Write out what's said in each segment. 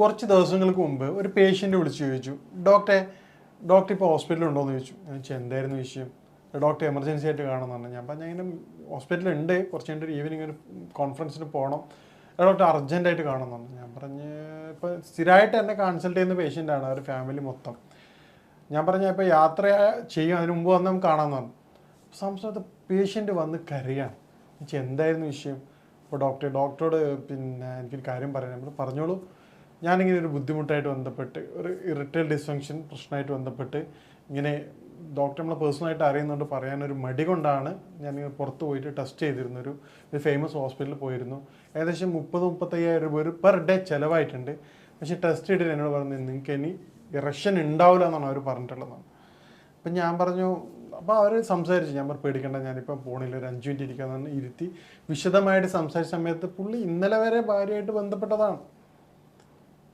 കുറച്ച് ദിവസങ്ങൾക്ക് മുമ്പ് ഒരു പേഷ്യന്റ് വിളിച്ച് ചോദിച്ചു ഡോക്ടറെ ഡോക്ടർ ഇപ്പോൾ ഹോസ്പിറ്റലിൽ ഉണ്ടോ എന്ന് ചോദിച്ചു. ഞാൻ വെച്ചാൽ എന്തായിരുന്നു വിഷയം? ഡോക്ടർ എമർജൻസി ആയിട്ട് കാണുന്നുണ്ട് ഞാൻ പറഞ്ഞു ഇങ്ങനെ ഹോസ്പിറ്റലിൽ ഉണ്ട്. കുറച്ച് കഴിഞ്ഞിട്ട് ഒരു ഈവനിങ് ഒരു കോൺഫറൻസിന് പോകണം ഡോക്ടർ അർജന്റായിട്ട് കാണുന്നുണ്ട് ഞാൻ പറഞ്ഞ് ഇപ്പോൾ സ്ഥിരമായിട്ട് എന്നെ കൺസൾട്ട് ചെയ്യുന്ന പേഷ്യന്റാണ് അവർ ഫാമിലി മൊത്തം. ഞാൻ പറഞ്ഞ ഇപ്പോൾ യാത്ര ചെയ്യും. അതിന് മുമ്പ് വന്ന് നമുക്ക് കാണാമെന്ന് പറഞ്ഞു. സംസ്ഥാനത്ത് പേഷ്യന്റ് വന്ന് കരയാണ്. എന്തായിരുന്നു വിഷയം? അപ്പോൾ ഡോക്ടർ ഡോക്ടറോട് പിന്നെ എനിക്കൊരു കാര്യം പറയാൻ പറഞ്ഞോളൂ. ഞാനിങ്ങനെ ഒരു ബുദ്ധിമുട്ടായിട്ട് ബന്ധപ്പെട്ട് ഒരു ഇറിറ്റൽ ഡിസ്ഫങ്ഷൻ പ്രശ്നമായിട്ട് ബന്ധപ്പെട്ട് ഇങ്ങനെ ഡോക്ടർ നമ്മളെ പേഴ്സണലായിട്ട് അറിയുന്നതുകൊണ്ട് പറയാനൊരു മടി കൊണ്ടാണ് ഞാൻ പുറത്ത് പോയിട്ട് ടെസ്റ്റ് ചെയ്തിരുന്നൊരു ഒരു ഫേമസ് ഹോസ്പിറ്റലിൽ പോയിരുന്നു. ഏകദേശം മുപ്പത് മുപ്പത്തയ്യായിരം രൂപ ഒരു പെർ ഡേ ചിലവായിട്ടുണ്ട്. പക്ഷേ ടെസ്റ്റ് ചെയ്തിട്ട് എന്നോട് പറഞ്ഞു നിങ്ങൾക്ക് ഇനി ഇറക്ഷൻ ഉണ്ടാവില്ല എന്നാണ് അവർ പറഞ്ഞിട്ടുള്ളത് അപ്പം ഞാൻ പറഞ്ഞു അപ്പോൾ അവർ സംസാരിച്ചു. ഞാൻ പറഞ്ഞു പേടിക്കണ്ട ഞാനിപ്പം പോണില്ല. ഒരു അഞ്ച് മിനിറ്റ് ഇരിക്കാമെന്ന് ഇരുത്തി വിശദമായിട്ട് സംസാരിച്ച സമയത്ത് പുള്ളി ഇന്നലെ വരെ ഭാര്യയായിട്ട് ബന്ധപ്പെട്ടതാണ്.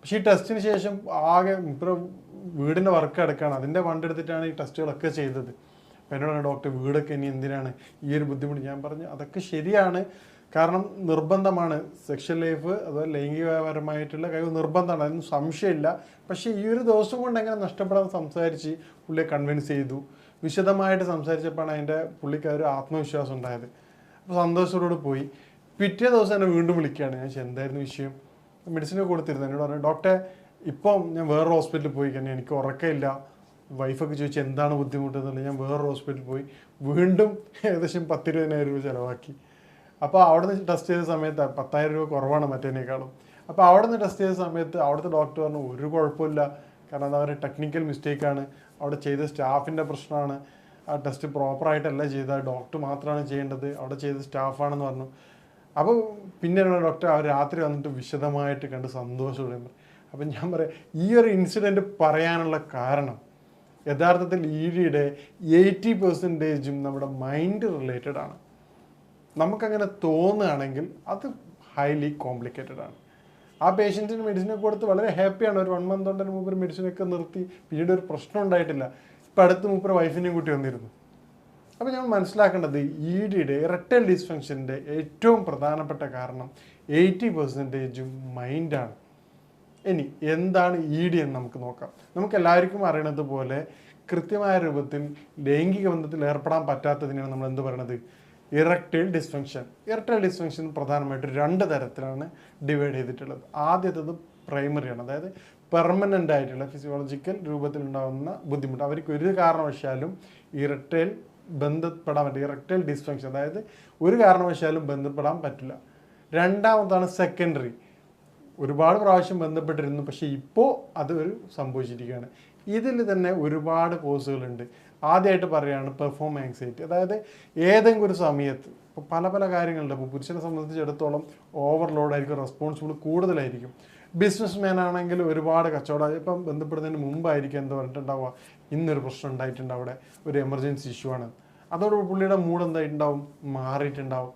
പക്ഷേ ഈ ടെസ്റ്റിന് ശേഷം ആകെ ഇപ്പം വീടിന്റെ വർക്ക് എടുക്കുകയാണ് അതിന്റെ ഫണ്ട് എടുത്തിട്ടാണ് ഈ ടെസ്റ്റുകളൊക്കെ ചെയ്തത്. അപ്പം എന്നോടാണ് ഡോക്ടർ വീടൊക്കെ ഇനി എന്തിനാണ്? ഈ ഒരു ബുദ്ധിമുട്ട്. ഞാൻ പറഞ്ഞു അതൊക്കെ ശരിയാണ്. കാരണം നിർബന്ധമാണ്. സെക്ഷൽ ലൈഫ് അതുപോലെ ലൈംഗികപരമായിട്ടുള്ള കഴിവ് നിർബന്ധമാണ്. അതിന് സംശയമില്ല. പക്ഷേ ഈ ഒരു ദിവസം കൊണ്ട് എങ്ങനെ നഷ്ടപ്പെടാൻ സംസാരിച്ച് പുള്ളിയെ കൺവിൻസ് ചെയ്തു? വിശദമായിട്ട് സംസാരിച്ചപ്പോഴാണ് അതിന്റെ പുള്ളിക്ക് ഒരു ആത്മവിശ്വാസം ഉണ്ടായത്. അപ്പോൾ സന്തോഷത്തോട് പോയി. പിറ്റേ ദിവസം എന്നെ വീണ്ടും വിളിക്കുകയാണ്. ഞാൻ എന്തായിരുന്നു വിഷയം? മെഡിസിൻ കൊടുത്തിരുന്നു. എന്നോട് പറഞ്ഞു ഡോക്ടറെ ഇപ്പം ഞാൻ വേറൊരു ഹോസ്പിറ്റലിൽ പോയി. കഴിഞ്ഞാൽ എനിക്ക് ഉറക്കമില്ല. വൈഫൊക്കെ ചോദിച്ചു എന്താണ് ബുദ്ധിമുട്ട് ഞാൻ വേറൊരു ഹോസ്പിറ്റലിൽ പോയി. വീണ്ടും ഏകദേശം പത്തിരുപതിനായിരം രൂപ ചിലവാക്കി. അപ്പോൾ അവിടെ നിന്ന് ടെസ്റ്റ് ചെയ്ത സമയത്ത് പത്തായിരം രൂപ കുറവാണ് മറ്റേനേക്കാളും. അപ്പോൾ അവിടെ നിന്ന് ടെസ്റ്റ് ചെയ്ത സമയത്ത് അവിടുത്തെ ഡോക്ടർ പറഞ്ഞു ഒരു കുഴപ്പമില്ല. കാരണം അത് ടെക്നിക്കൽ മിസ്റ്റേക്കാണ് അവിടെ ചെയ്ത സ്റ്റാഫിന്റെ പ്രശ്നമാണ്. ആ ടെസ്റ്റ് പ്രോപ്പറായിട്ടല്ല ചെയ്ത ഡോക്ടർ മാത്രമാണ് ചെയ്യേണ്ടത്. അവിടെ ചെയ്ത സ്റ്റാഫാണെന്ന് പറഞ്ഞു. അപ്പോൾ പിന്നെ ഡോക്ടർ അവർ രാത്രി വന്നിട്ട് വിശദമായിട്ട് കണ്ട് പറയും. അപ്പം ഞാൻ പറയാം ഈ ഒരു ഇൻസിഡന്റ് പറയാനുള്ള കാരണം യഥാർത്ഥത്തിൽ ഇ ഡിയുടെ എയ്റ്റി പെർസെന്റേജും നമ്മുടെ മൈൻഡ് റിലേറ്റഡ് ആണ്. നമുക്കങ്ങനെ തോന്നുകയാണെങ്കിൽ അത് ഹൈലി കോംപ്ലിക്കേറ്റഡ് ആണ്. ആ പേഷ്യന്റിന് മെഡിസിനൊക്കെ കൊടുത്ത് വളരെ ഹാപ്പിയാണ് ഒരു വൺ മന്ത് ഉണ്ടെങ്കിൽ മൂപ്പർ മെഡിസിനൊക്കെ നിർത്തി. പിന്നീട് ഒരു പ്രശ്നം ഉണ്ടായിട്ടില്ല. ഇപ്പം അടുത്ത് മൂപ്പർ വൈഫിനെയും കൂട്ടി വന്നിരുന്നു. അപ്പോൾ ഞാൻ മനസ്സിലാക്കേണ്ടത് ഇ ഡിയുടെ ഇറക്ടൽ ഡിസ്ഫങ്ഷന്റെ ഏറ്റവും പ്രധാനപ്പെട്ട കാരണം എയ്റ്റി പെർസെന്റേജും മൈൻഡാണ്. ഇനി എന്താണ് ഇ ഡി എന്ന് നമുക്ക് നോക്കാം. നമുക്ക് എല്ലാവർക്കും അറിയണത് പോലെ കൃത്യമായ രൂപത്തിൽ ലൈംഗിക ബന്ധത്തിൽ ഏർപ്പെടാൻ പറ്റാത്തതിനാണ് നമ്മൾ എന്ത് പറയണത്? Erectile dysfunction. ഇറക്ടൈൽ ഡിസ്ഫങ്ഷൻ പ്രധാനമായിട്ട് രണ്ട് തരത്തിലാണ് ഡിവൈഡ് ചെയ്തിട്ടുള്ളത്. ആദ്യത്തത് പ്രൈമറിയാണ്. അതായത് പെർമനന്റ് ആയിട്ടുള്ള ഫിസിയോളജിക്കൽ രൂപത്തിലുണ്ടാകുന്ന ബുദ്ധിമുട്ട്. അവർക്ക് ഒരു കാരണവശാലും ഇറക്ടൈൽ ബന്ധപ്പെടാൻ പറ്റില്ല. ഇറക്ടൈൽ ഡിസ്ഫങ്ഷൻ അതായത് ഒരു കാരണവശാലും ബന്ധപ്പെടാൻ പറ്റില്ല. രണ്ടാമതാണ് സെക്കൻഡറി ഒരുപാട് പ്രാവശ്യം ബന്ധപ്പെട്ടിരുന്നു പക്ഷേ ഇപ്പോൾ അതൊരു സംഭവിച്ചിരിക്കുകയാണ്. ഇതിൽ തന്നെ ഒരുപാട് കോഴ്സുകളുണ്ട്. ആദ്യമായിട്ട് പറയുകയാണ് പെർഫോം ആങ്സൈറ്റി അതായത് ഏതെങ്കിലും ഒരു സമയത്ത് ഇപ്പോൾ പല പല കാര്യങ്ങളുണ്ട്. ഇപ്പോൾ പുരുഷനെ സംബന്ധിച്ചിടത്തോളം ഓവർലോഡായിരിക്കും റെസ്പോൺസിബിൾ കൂടുതലായിരിക്കും. ബിസിനസ് മാൻ ആണെങ്കിൽ ഒരുപാട് കച്ചവടം ഇപ്പം ബന്ധപ്പെടുന്നതിന് മുമ്പായിരിക്കും എന്ത് പറഞ്ഞിട്ടുണ്ടാവുക? ഇന്നൊരു പ്രശ്നം ഉണ്ടായിട്ടുണ്ട് അവിടെ. ഒരു എമർജൻസി ഇഷ്യൂ ആണ്. അതോടുകൂടി പുള്ളിയുടെ മൂഡ് എന്തായിട്ടുണ്ടാവും? മാറിയിട്ടുണ്ടാവും.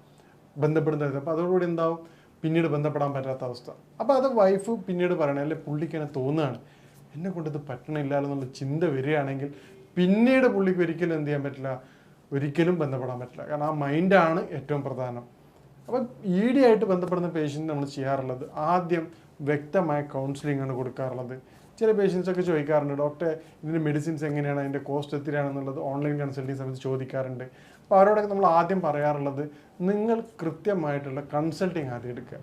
ബന്ധപ്പെടുന്നത് അപ്പോൾ അതോടുകൂടി എന്താവും? പിന്നീട് ബന്ധപ്പെടാൻ പറ്റാത്ത അവസ്ഥ. അപ്പോൾ അത് വൈഫ് പിന്നീട് പറയണേ അല്ലെ പുള്ളിക്ക് എന്നെ തോന്നുകയാണ്. എന്നെ കൊണ്ട് ഇത് പറ്റണില്ല എന്നുള്ള ചിന്ത വരികയാണെങ്കിൽ പിന്നീട് പുള്ളിക്ക് ഒരിക്കലും എന്ത് ചെയ്യാൻ പറ്റില്ല? ഒരിക്കലും ബന്ധപ്പെടാൻ പറ്റില്ല. കാരണം ആ മൈൻഡാണ് ഏറ്റവും പ്രധാനം. അപ്പം ഇ ഡി ആയിട്ട് ബന്ധപ്പെടുന്ന പേഷ്യന്റ് നമ്മൾ ചെയ്യാറുള്ളത് ആദ്യം വ്യക്തമായ കൗൺസിലിംഗ് ആണ് കൊടുക്കാറുള്ളത്. ചില പേഷ്യൻസ് ഒക്കെ ചോദിക്കാറുണ്ട് ഡോക്ടറെ ഇതിന്റെ മെഡിസിൻസ് എങ്ങനെയാണ്? അതിന്റെ കോസ്റ്റ് എത്രയാണെന്നുള്ളത് ഓൺലൈൻ കൺസൾട്ടിങ് സമയത്ത് ചോദിക്കാറുണ്ട്. അപ്പോൾ അവരോടൊക്കെ നമ്മൾ ആദ്യം പറയാറുള്ളത് നിങ്ങൾ കൃത്യമായിട്ടുള്ള കൺസൾട്ടിങ് ആദ്യം എടുക്കുക.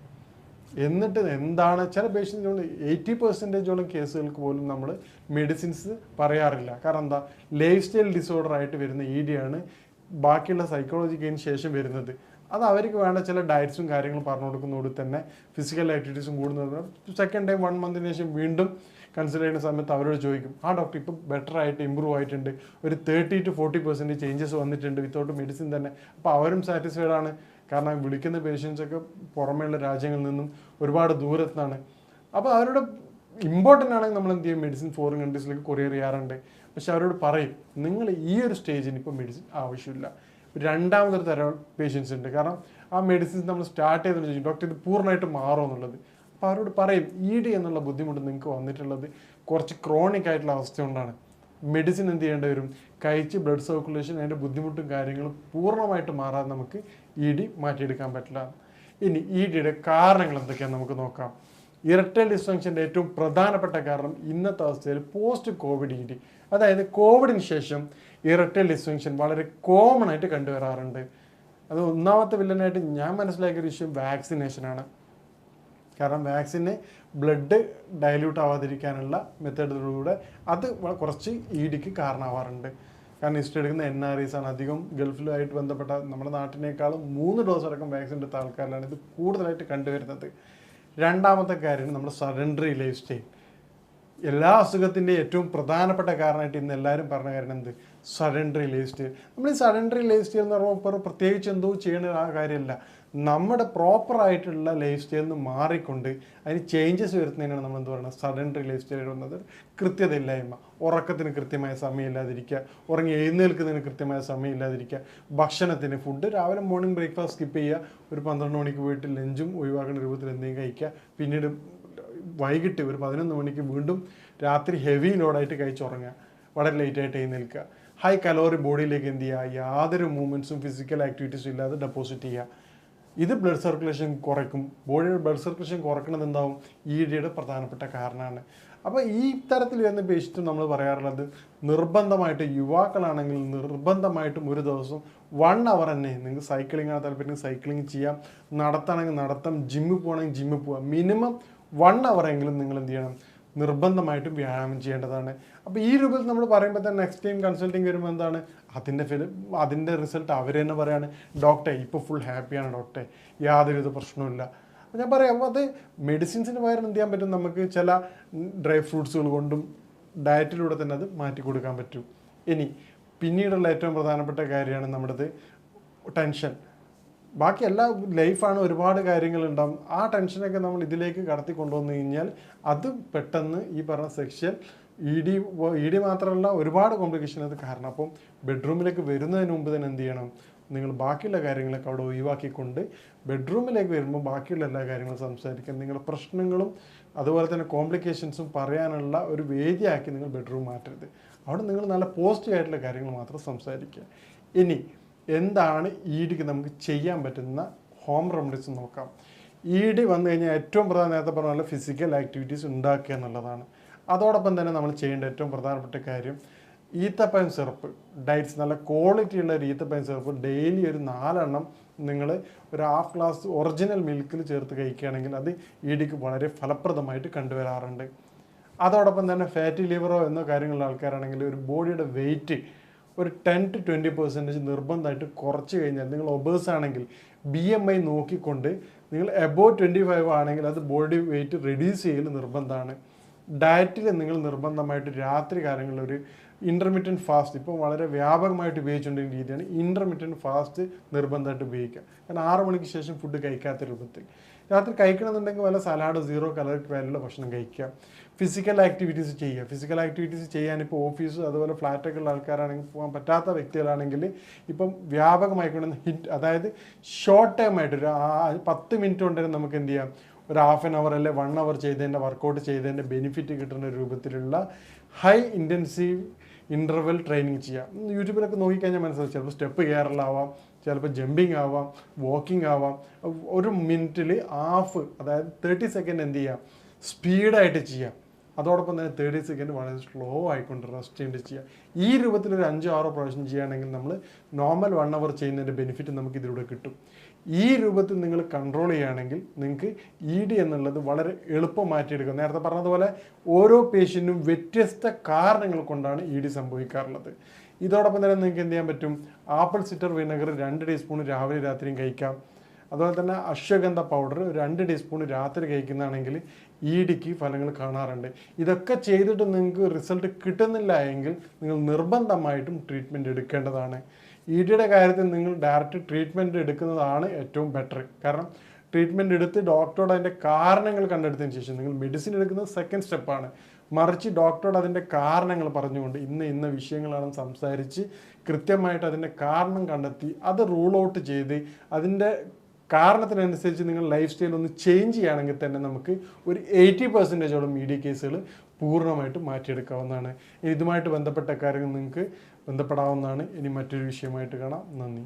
എന്നിട്ട് എന്താണ് ചില പേഷ്യൻസിനോട് എയ്റ്റി പെർസെന്റേജോളം കേസുകൾക്ക് പോലും നമ്മൾ മെഡിസിൻസ് പറയാറില്ല. കാരണം എന്താ ലൈഫ് സ്റ്റൈൽ ഡിസോർഡർ ആയിട്ട് വരുന്ന ഇ ഡി ആണ്. ബാക്കിയുള്ള സൈക്കോളജിക്കതിന് ശേഷം വരുന്നത്. അത് അവർക്ക് വേണ്ട ചില ഡയറ്റ്സും കാര്യങ്ങളും പറഞ്ഞു കൊടുക്കുന്നതോട് തന്നെ ഫിസിക്കൽ ആക്ടിവിറ്റീസും കൂടുന്നത്. സെക്കൻഡ് ടൈം വൺ മന്തിന് ശേഷം വീണ്ടും കൺസിഡർ ചെയ്യുന്ന സമയത്ത് അവരോട് ചോദിക്കും ആ ഡോക്ടർ ഇപ്പം ബെറ്റർ ആയിട്ട് ഇമ്പ്രൂവ് ആയിട്ടുണ്ട്. ഒരു thirty to forty percent changes വന്നിട്ടുണ്ട് വിത്തൗട്ട് മെഡിസിൻ തന്നെ. അപ്പോൾ അവരും സാറ്റിസ്ഫൈഡ് ആണ്. കാരണം വിളിക്കുന്ന പേഷ്യൻസൊക്കെ പുറമേയുള്ള രാജ്യങ്ങളിൽ നിന്നും ഒരുപാട് ദൂരത്താണ്. അപ്പോൾ അവരുടെ ഇമ്പോർട്ടന്റ് ആണെങ്കിൽ നമ്മൾ എന്ത് ചെയ്യും? മെഡിസിൻ ഫോറിൻ കൺട്രീസിലേക്ക് കൊറിയർ ചെയ്യാറുണ്ട്. പക്ഷെ അവരോട് പറയും നിങ്ങൾ ഈ ഒരു സ്റ്റേജിന് ഇപ്പോൾ മെഡിസിൻ ആവശ്യമില്ല. രണ്ടാമതൊരു തരം പേഷ്യൻസ് ഉണ്ട്. കാരണം ആ മെഡിസിൻസ് നമ്മൾ സ്റ്റാർട്ട് ചെയ്തതിന് ചോദിക്കും ഡോക്ടർ ഇത് പൂർണമായിട്ട് മാറും എന്നുള്ളത്. അപ്പോൾ അവരോട് പറയും ഇ ഡി എന്നുള്ള ബുദ്ധിമുട്ട് നിങ്ങൾക്ക് വന്നിട്ടുള്ളത് കുറച്ച് ക്രോണിക് ആയിട്ടുള്ള അവസ്ഥ കൊണ്ടാണ്. മെഡിസിൻ എന്ത് ചെയ്യേണ്ടി വരും? കഴിച്ച് ബ്ലഡ് സർക്കുലേഷൻ അതിന്റെ ബുദ്ധിമുട്ടും കാര്യങ്ങളും പൂർണമായിട്ട് മാറാതെ നമുക്ക് ഇ ഡി മാറ്റിയെടുക്കാൻ പറ്റില്ല. ഇനി ഇ ഡിയുടെ കാരണങ്ങൾ എന്തൊക്കെയാണ് നമുക്ക് നോക്കാം. ഇരട്ടൽ ഡിസ്ഫങ്ഷന്റെ ഏറ്റവും പ്രധാനപ്പെട്ട കാരണം ഇന്നത്തെ അവസ്ഥയിൽ പോസ്റ്റ് കോവിഡ് ഇ ഡി അതായത് കോവിഡിന് ശേഷം ഇരട്ടൽ ഡിസ്ഫങ്ഷൻ വളരെ കോമൺ ആയിട്ട് കണ്ടുവരാറുണ്ട്. അത് ഒന്നാമത്തെ വില്ലനായിട്ട് ഞാൻ മനസ്സിലാക്കിയ ഒരു വിഷയം വാക്സിനേഷനാണ് കാരണം വാക്സിന് ബ്ലഡ് ഡയല്യൂട്ട് ആവാതിരിക്കാനുള്ള മെത്തേഡിലൂടെ അത് കുറച്ച് ഇ ഡിക്ക് കാരണമാവാറുണ്ട്. കാരണം ഹിസ്റ്ററി എടുക്കുന്ന എൻ ആർ ഐസ് ആണ്. അധികം ഗൾഫിലുമായിട്ട് ബന്ധപ്പെട്ട നമ്മുടെ നാട്ടിനേക്കാളും മൂന്ന് ഡോസ് അടക്കം വാക്സിൻ എടുത്ത ആൾക്കാരിലാണ് ഇത് കൂടുതലായിട്ട് കണ്ടുവരുന്നത്. രണ്ടാമത്തെ കാര്യം നമ്മുടെ സറണ്ടറി ലൈഫ് സ്റ്റൈൽ എല്ലാ അസുഖത്തിന്റെ ഏറ്റവും പ്രധാനപ്പെട്ട കാരണമായിട്ട് ഇന്ന് എല്ലാവരും പറഞ്ഞ കാര്യം എന്ത്? സഡൻഡറി ലൈഫ് സ്റ്റൈൽ നമ്മൾ ഈ സഡൻഡറി ലൈഫ് സ്റ്റൈൽ എന്ന് പറയുമ്പോൾ പ്രത്യേകിച്ച് എന്തോ ചെയ്യണ ആ കാര്യമല്ല. നമ്മുടെ പ്രോപ്പറായിട്ടുള്ള ലൈഫ് സ്റ്റൈലിൽ നിന്ന് മാറിക്കൊണ്ട് അതിന് ചേഞ്ചസ് വരുത്തുന്നതിനാണ് നമ്മൾ എന്ത് പറയുന്നത് സഡൻഡറി ലൈഫ് സ്റ്റൈൽ വരുന്നത് കൃത്യതയില്ലായ്മ. ഉറക്കത്തിന് കൃത്യമായ സമയമില്ലാതിരിക്കുക. ഉറങ്ങി എഴുന്നേൽക്കുന്നതിന് കൃത്യമായ സമയമില്ലാതിരിക്കുക. ഭക്ഷണത്തിന് ഫുഡ് രാവിലെ മോർണിംഗ് ബ്രേക്ക്ഫാസ്റ്റ് സ്കിപ്പ് ചെയ്യുക. ഒരു പന്ത്രണ്ട് മണിക്ക് പോയിട്ട് ലഞ്ചും ഒഴിവാക്കുന്ന രൂപത്തിൽ എന്തെങ്കിലും കഴിക്കുക. പിന്നീട് വൈകിട്ട് ഒരു പതിനൊന്ന് മണിക്ക് വീണ്ടും രാത്രി ഹെവി ലോഡായിട്ട് കഴിച്ചുറങ്ങുക വളരെ ലേറ്റായിട്ട് എഴുന്നേൽക്കുക. ഹൈ കലോറി ബോഡിയിലേക്ക് എന്ത് ചെയ്യുക? യാതൊരു മൂവ്മെന്റ്സും ഫിസിക്കൽ ആക്ടിവിറ്റീസും ഇല്ലാതെ ഡെപ്പോസിറ്റ് ചെയ്യുക. ഇത് ബ്ലഡ് സർക്കുലേഷൻ കുറയ്ക്കും. ബോഡിയുടെ ബ്ലഡ് സർക്കുലേഷൻ കുറയ്ക്കുന്നത് എന്താവും? ഇ ഡിയുടെ പ്രധാനപ്പെട്ട കാരണമാണ്. അപ്പോൾ ഈ തരത്തിൽ വരുന്ന പേഷ്യന്റും നമ്മൾ പറയാറുള്ളത് നിർബന്ധമായിട്ട് യുവാക്കളാണെങ്കിൽ നിർബന്ധമായിട്ടും ഒരു ദിവസം വൺ അവർ തന്നെ നിങ്ങൾക്ക് സൈക്ലിംഗ് ആണ് താല്പര്യം. സൈക്ലിംഗ് ചെയ്യാം. നടത്താണെങ്കിൽ നടത്താം. ജിമ്മിൽ പോകണമെങ്കിൽ ജിമ്മിൽ പോവാം. മിനിമം വൺ അവറെങ്കിലും നിങ്ങൾ എന്ത് ചെയ്യണം? നിർബന്ധമായിട്ടും വ്യായാമം ചെയ്യേണ്ടതാണ്. അപ്പോൾ ഈ രൂപത്തിൽ നമ്മൾ പറയുമ്പോൾ തന്നെ നെക്സ്റ്റ് ടൈം കൺസൾട്ടിങ് വരുമ്പോൾ എന്താണ്? അതിന്റെ ഫിൽ അതിന്റെ റിസൾട്ട് അവർ തന്നെ പറയാണ് ഡോക്ടറെ ഇപ്പോൾ ഫുൾ ഹാപ്പിയാണ് ഡോക്ടറെ യാതൊരുവിധ പ്രശ്നവുമില്ല അപ്പോൾ ഞാൻ പറയാം അപ്പോൾ അത് മെഡിസിൻസിന് പകരം എന്ത് ചെയ്യാൻ പറ്റും? നമുക്ക് ചില ഡ്രൈ ഫ്രൂട്ട്സുകൾ കൊണ്ടും ഡയറ്റിലൂടെ തന്നെ അത് മാറ്റി കൊടുക്കാൻ പറ്റും. ഇനി പിന്നീടുള്ള ഏറ്റവും പ്രധാനപ്പെട്ട കാര്യമാണ് നമ്മുടേത് ടെൻഷൻ ബാക്കി എല്ലാ ലൈഫാണ് ഒരുപാട് കാര്യങ്ങൾ കാര്യങ്ങളുണ്ടാവും. ആ ടെൻഷനൊക്കെ നമ്മൾ ഇതിലേക്ക് കടത്തി കൊണ്ടുവന്നു കഴിഞ്ഞാൽ അത് പെട്ടെന്ന് ഈ പറഞ്ഞ section E D E D മാത്രമല്ല ഒരുപാട് കോംപ്ലിക്കേഷൻ അത് കാരണം. അപ്പം ബെഡ്റൂമിലേക്ക് വരുന്നതിന് മുമ്പ് തന്നെ എന്ത് ചെയ്യണം? നിങ്ങൾ ബാക്കിയുള്ള കാര്യങ്ങളൊക്കെ അവിടെ ഒഴിവാക്കിക്കൊണ്ട് ബെഡ്റൂമിലേക്ക് വരുമ്പോൾ ബാക്കിയുള്ള എല്ലാ കാര്യങ്ങളും സംസാരിക്കാൻ നിങ്ങളുടെ പ്രശ്നങ്ങളും അതുപോലെ തന്നെ കോംപ്ലിക്കേഷൻസും പറയാനുള്ള ഒരു വേദിയാക്കി നിങ്ങൾ ബെഡ്റൂം മാറ്റരുത്. അവിടെ നിങ്ങൾ നല്ല പോസിറ്റീവ് ആയിട്ടുള്ള കാര്യങ്ങൾ മാത്രം സംസാരിക്കുക. ഇനി എന്താണ് ഇ ഡിക്ക് നമുക്ക് ചെയ്യാൻ പറ്റുന്ന ഹോം റെമഡീസ് നോക്കാം. ഇ ഡി വന്നു കഴിഞ്ഞാൽ ഏറ്റവും പ്രധാന നേരത്തെ പറഞ്ഞ പോലെ ഫിസിക്കൽ ആക്ടിവിറ്റീസ് ഉണ്ടാക്കുക എന്നുള്ളതാണ്. അതോടൊപ്പം തന്നെ നമ്മൾ ചെയ്യേണ്ട ഏറ്റവും പ്രധാനപ്പെട്ട കാര്യം ഈത്തപ്പഴം സിറപ്പ്. ഡയറ്റ്സ് നല്ല ക്വാളിറ്റി ഉള്ള ഒരു ഈത്തപ്പഴം സിറപ്പ് ഡെയിലി ഒരു നാലെണ്ണം നിങ്ങൾ ഒരു ഹാഫ് ഗ്ലാസ് ഒറിജിനൽ മിൽക്കിൽ ചേർത്ത് കഴിക്കുകയാണെങ്കിൽ അത് ഇ ഡിക്ക് വളരെ ഫലപ്രദമായിട്ട് കണ്ടുവരാറുണ്ട്. അതോടൊപ്പം തന്നെ ഫാറ്റി ലിവറോ എന്നോ കാര്യങ്ങളുള്ള ആൾക്കാരാണെങ്കിൽ ഒരു ബോഡിയുടെ വെയിറ്റ് ഒരു ടെൻ ടു ട്വന്റി പെർസെന്റേജ് നിർബന്ധമായിട്ട് കുറച്ച് കഴിഞ്ഞാൽ നിങ്ങൾ ഒബേഴ്സ് ആണെങ്കിൽ ബി എം ഐ നോക്കിക്കൊണ്ട് നിങ്ങൾ എബോ ട്വന്റി ഫൈവ് ആണെങ്കിൽ അത് ബോഡി വെയിറ്റ് റെഡ്യൂസ് ചെയ്യൽ നിർബന്ധമാണ്. ഡയറ്റിൽ നിങ്ങൾ നിർബന്ധമായിട്ട് രാത്രി കാലങ്ങളിൽ ഒരു ഇന്റർമീഡിയന്റ് ഫാസ്റ്റ് ഇപ്പോൾ വളരെ വ്യാപകമായിട്ട് ഉപയോഗിച്ചുകൊണ്ടിരിക്കുന്ന രീതിയാണ് ഇന്റർമീഡിയന്റ് ഫാസ്റ്റ് നിർബന്ധമായിട്ട് ഉപയോഗിക്കുക. കാരണം ആറ് മണിക്ക് ശേഷം ഫുഡ് കഴിക്കാത്ത രൂപത്തിൽ. രാത്രി കഴിക്കണമെന്നുണ്ടെങ്കിൽ വല്ല സലാഡ് സീറോ കലറിക് വാല്യുള്ള ഭക്ഷണം കഴിക്കുക. ഫിസിക്കൽ ആക്ടിവിറ്റീസ് ചെയ്യുക. ഫിസിക്കൽ ആക്ടിവിറ്റീസ് ചെയ്യാൻ ഇപ്പോൾ ഓഫീസ് അതുപോലെ ഫ്ലാറ്റൊക്കെ ഉള്ള ആൾക്കാരാണെങ്കിൽ പോകാൻ പറ്റാത്ത വ്യക്തികളാണെങ്കിൽ ഇപ്പം വ്യാപകമായിക്കൊണ്ട് ഹിറ്റ് അതായത് ഷോർട്ട് ടൈം ആയിട്ട് ഒരു പത്ത് മിനിറ്റ് കൊണ്ട് തന്നെ നമുക്ക് എന്ത് ചെയ്യാം? ഒരു ഹാഫ് ആൻ അവർ അല്ലെ വൺ അവർ ചെയ്തതിന്റെ വർക്കൗട്ട് ചെയ്തതിന്റെ ബെനിഫിറ്റ് കിട്ടുന്ന രൂപത്തിലുള്ള ഹൈ ഇന്റൻസീവ് ഇന്റർവെൽ ട്രെയിനിങ് ചെയ്യാം. യൂട്യൂബിലൊക്കെ നോക്കിക്കഴിഞ്ഞാൽ മനസ്സിലാവും ചിലപ്പോൾ സ്റ്റെപ്പ് കയറലാവാം ചിലപ്പോൾ ജമ്പിങ് ആവാം വാക്കിംഗ് ആവാം. ഒരു മിനിറ്റിൽ ഹാഫ് അതായത് തേർട്ടി സെക്കൻഡ് എന്ത് ചെയ്യാം? സ്പീഡായിട്ട് ചെയ്യാം. അതോടൊപ്പം തന്നെ തേർട്ടി സെക്കൻഡ് വളരെ സ്ലോ ആയിക്കൊണ്ട് റെസ്റ്റ് ചെയ്യേണ്ടി ചെയ്യുക ഈ രൂപത്തിൽ ഒരു അഞ്ചോ ആറോ പ്രാവശ്യം ചെയ്യുകയാണെങ്കിൽ നമ്മൾ നോർമൽ വൺ അവർ ചെയ്യുന്നതിന്റെ ബെനിഫിറ്റ് നമുക്ക് ഇതിലൂടെ കിട്ടും. ഈ രൂപത്തിൽ നിങ്ങൾ കൺട്രോൾ ചെയ്യുകയാണെങ്കിൽ നിങ്ങൾക്ക് ഇ ഡി എന്നുള്ളത് വളരെ എളുപ്പം മാറ്റിയെടുക്കും നേരത്തെ പറഞ്ഞതുപോലെ ഓരോ പേഷ്യന്റും വ്യത്യസ്ത കാരണങ്ങൾ കൊണ്ടാണ് ഇ ഡി സംഭവിക്കാറുള്ളത്. ഇതോടൊപ്പം തന്നെ നിങ്ങൾക്ക് എന്ത് ചെയ്യാൻ പറ്റും? ആപ്പിൾ സിറ്റർ വിനെഗർ രണ്ട് ടീസ്പൂൺ രാവിലെ രാത്രിയും കഴിക്കാം. അതുപോലെ തന്നെ അശ്വഗന്ധ പൗഡർ രണ്ട് ടീസ്പൂൺ രാത്രി കഴിക്കുന്നതാണെങ്കിൽ ഇ ഡിക്ക് ഫലങ്ങൾ കാണാറുണ്ട്. ഇതൊക്കെ ചെയ്തിട്ട് നിങ്ങൾക്ക് റിസൾട്ട് കിട്ടുന്നില്ല എങ്കിൽ നിങ്ങൾ നിർബന്ധമായിട്ടും ട്രീറ്റ്മെന്റ് എടുക്കേണ്ടതാണ്. ഇ ഡിയുടെ കാര്യത്തിൽ നിങ്ങൾ ഡയറക്റ്റ് ട്രീറ്റ്മെന്റ് എടുക്കുന്നതാണ് ഏറ്റവും ബെറ്റർ കാരണം ട്രീറ്റ്മെന്റ് എടുത്ത് ഡോക്ടറോട് അതിന്റെ കാരണങ്ങൾ കണ്ടെടുത്തതിന് ശേഷം നിങ്ങൾ മെഡിസിൻ എടുക്കുന്നത് സെക്കൻഡ് സ്റ്റെപ്പാണ് മറിച്ച് ഡോക്ടറോട് അതിന്റെ കാരണങ്ങൾ പറഞ്ഞുകൊണ്ട് ഇന്ന് ഇന്ന വിഷയങ്ങളാണ് സംസാരിച്ച് കൃത്യമായിട്ട് അതിന്റെ കാരണം കണ്ടെത്തി അത് റൂൾ ഔട്ട് ചെയ്ത് അതിന്റെ കാരണത്തിനനുസരിച്ച് നിങ്ങൾ ലൈഫ് സ്റ്റൈൽ ഒന്ന് ചേഞ്ച് ചെയ്യുകയാണെങ്കിൽ തന്നെ നമുക്ക് ഒരു എയ്റ്റി പെർസെന്റേജോളം മീഡിയ കേസുകൾ പൂർണമായിട്ട് മാറ്റിയെടുക്കാവുന്നതാണ്. ഇതുമായിട്ട് ബന്ധപ്പെട്ട കാര്യങ്ങൾ നിങ്ങൾക്ക് ബന്ധപ്പെടാവുന്നതാണ്. ഇനി മറ്റൊരു വിഷയമായിട്ട് കാണാം. നന്ദി.